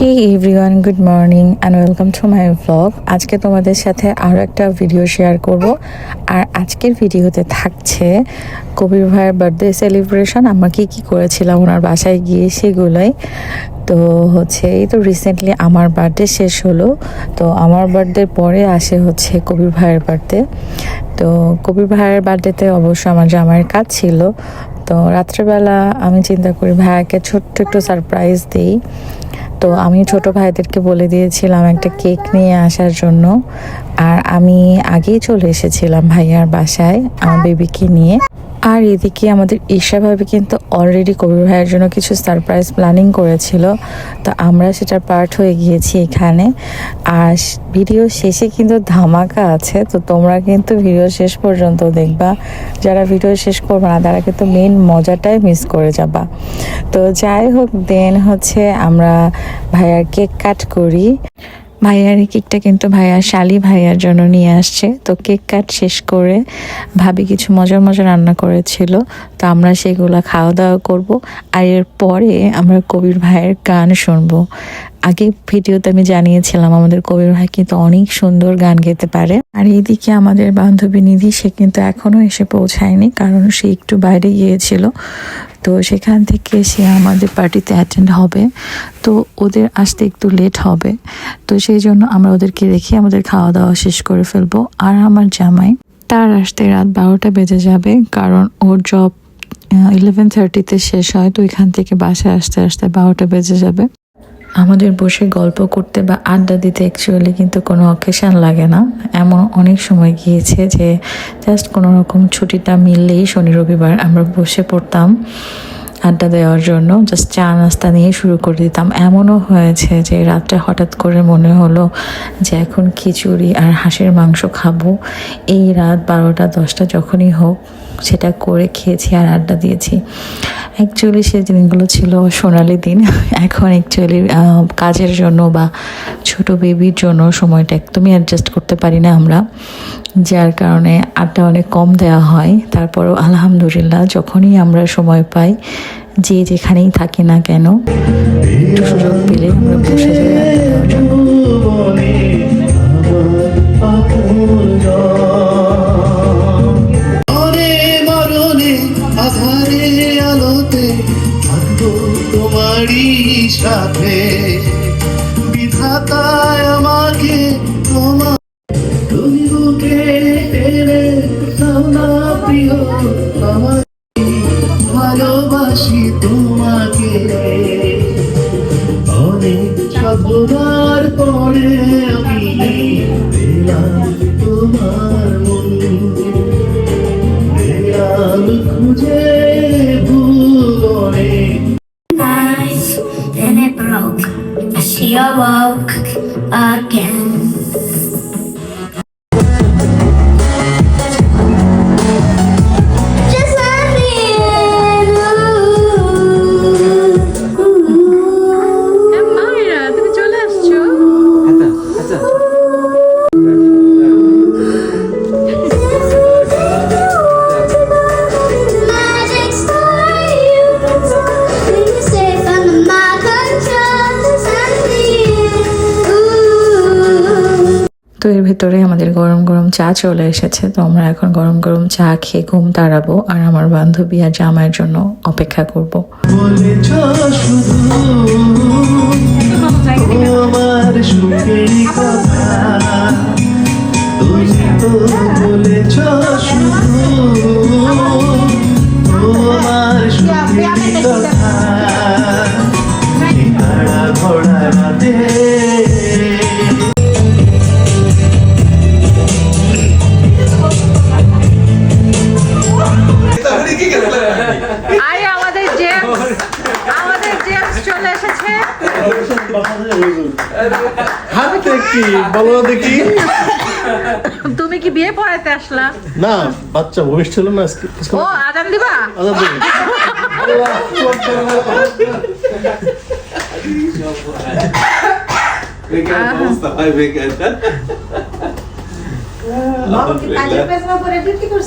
Hey everyone good morning and welcome to my blog আজকে তোমাদের সাথে আরও একটা ভিডিও শেয়ার করব। আর আজকের ভিডিওতে থাকছে কবির ভাইয়ের বার্থডে সেলিব্রেশন আমরা কী কী করেছিলাম ওনার বাসায় গিয়ে সেগুলোই। তো হচ্ছে, এই তো রিসেন্টলি আমার বার্থডে শেষ হলো। তো আমার বার্থডে পরে আসে হচ্ছে কবির ভাইয়ের বার্থডে তো কবির ভাইয়ের বার্থডেতে অবশ্য আমার জামাইয়ের কাজ ছিল। তো রাত্রেবেলা আমি চিন্তা করি, ভাইয়াকে ছোট্ট একটু সারপ্রাইজ দিই। তো আমি ছোট ভাইদেরকে বলে দিয়েছিলাম একটা কেক নিয়ে আসার জন্য। আর আমি আগেই চলে এসেছিলাম ভাইয়ার বাসায়, আমার বেবিকে নিয়ে। আর এদিকে আমাদের ঈশা ভাবি কিন্তু অলরেডি কবির ভাইয়ের জন্য কিছু সারপ্রাইজ প্ল্যানিং করেছিল। তো আমরা সেটার পার্ট হয়ে গিয়েছি এখানে। আর ভিডিও শেষে কিন্তু ধামাকা আছে। তো তোমরা কিন্তু ভিডিও শেষ পর্যন্ত দেখবা। যারা ভিডিও শেষ করবে না, তারা কিন্তু মেন মজাটাই মিস করে যাবা। তো যাই হোক দেন হচ্ছে আমরা ভাইয়ার কেক কাট করি। ভাইয়ার এই কেকটা কিন্তু ভাইয়া শালি ভাইয়ার জন্য নিয়ে আসছে। তো কেক কাট শেষ করে ভাবি কিছু মজার মজার রান্না করেছিল। তো আমরা সেগুলো খাওয়া দাওয়া করব। আর এর পরে আমরা কবির ভাইয়ের গান শুনব। আগে ভিডিওতে আমি জানিয়েছিলাম, আমাদের কবির ভাই কিন্তু অনেক সুন্দর গান গেতে পারে। আর এইদিকে আমাদের বান্ধবী নিধি, সে কিন্তু এখনও এসে পৌঁছায়নি, কারণ সে একটু বাইরে গিয়েছিল। তো সেখান থেকে সে আমাদের পার্টিতে অ্যাটেন্ড হবে। তো ওদের আসতে একটু লেট হবে। তো সেই জন্য আমরা ওদেরকে রেখে আমাদের খাওয়া দাওয়া শেষ করে ফেলব। আর আমার জামাই, তার আসতে রাত বারোটা বেজে যাবে, কারণ ওর জব ইলেভেন থার্টিতে শেষ হয়। তো এখান থেকে বাসায় আসতে আসতে বারোটা বেজে যাবে। আমাদের বসে গল্প করতে বা আড্ডা দিতে অ্যাকচুয়ালি কিন্তু কোনো অকেশন লাগে না। এমন অনেক সময় গিয়েছে যে জাস্ট কোনো রকম ছুটিটা মিললেই শনি রবিবার আমরা বসে পড়তাম আড্ডা দেওয়ার জন্য জাস্ট চা নাস্তা নিয়ে শুরু করে দিতাম। এমনও হয়েছে যে রাত্রে হঠাৎ করে মনে হলো যে এখন খিচুড়ি আর হাঁসের মাংস খাব। এই রাত বারোটা দশটা যখনই হোক, সেটা করে খেয়েছি আর আড্ডা দিয়েছি। অ্যাকচুয়ালি সেই দিনগুলো ছিল সোনালি দিন। এখন অ্যাকচুয়ালি কাজের জন্য বা ছোট বেবির জন্য সময়টা একদমই অ্যাডজাস্ট করতে পারি না আমরা। যার কারণে আড্ডা অনেক কম দেওয়া হয়। তারপরও আলহামদুলিল্লাহ, যখনই আমরা সময় পাই, যে যেখানেই থাকি না কেন একটু সুযোগ পেলে আমরা বসে যাই আড্ডা দেওয়ার জন্য। আধারে আলোতে থাকব তোমারই সাথে। বিধাতায় আমাকে তোমার তুমি বুকে ভালোবাসি তোমাকে। অনেক সাধনার পরে she awoke again. তো এর ভেতরে আমাদের গরম গরম চা চলে এসেছে। তো আমরা এখন গরম গরম চা খেয়ে ঘুম তাড়াবো আর আমার বান্ধবী আর জামাইয়ের জন্য অপেক্ষা করব। হাতে কি? বলো দেখি। তুমি কি বিয়ে পড়াইতে আসলা? না বাচ্চা বয়স ছিল না আজকে ও আজান দিবা? আজাদ দেবে।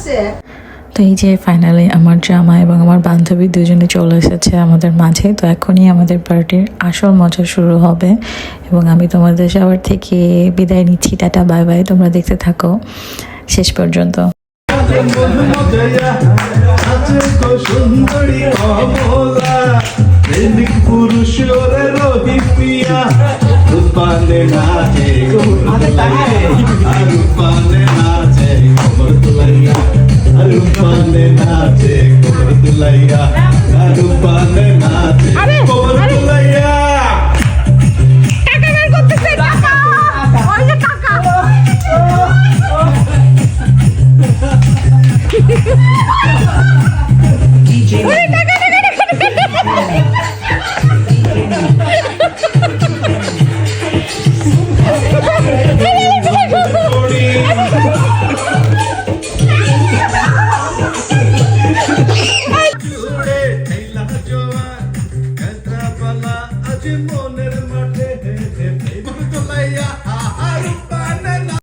তো এই যে ফাইনালি আমার জামা এবং আমার বান্ধবী দুজনে চলে এসেছে আমাদের মাঝে তো এখনই আমাদের পার্টির আসল মজা শুরু হবে এবং আমি তোমাদের সবার থেকে বিদায় নিচ্ছি। টাটা বাই বাই তোমরা দেখতে থাকো। শেষ পর্যন্ত। পুরুষ নাচে নাচে রূপানে নাচে কমর তুলাইয়া রূপানে নাচে।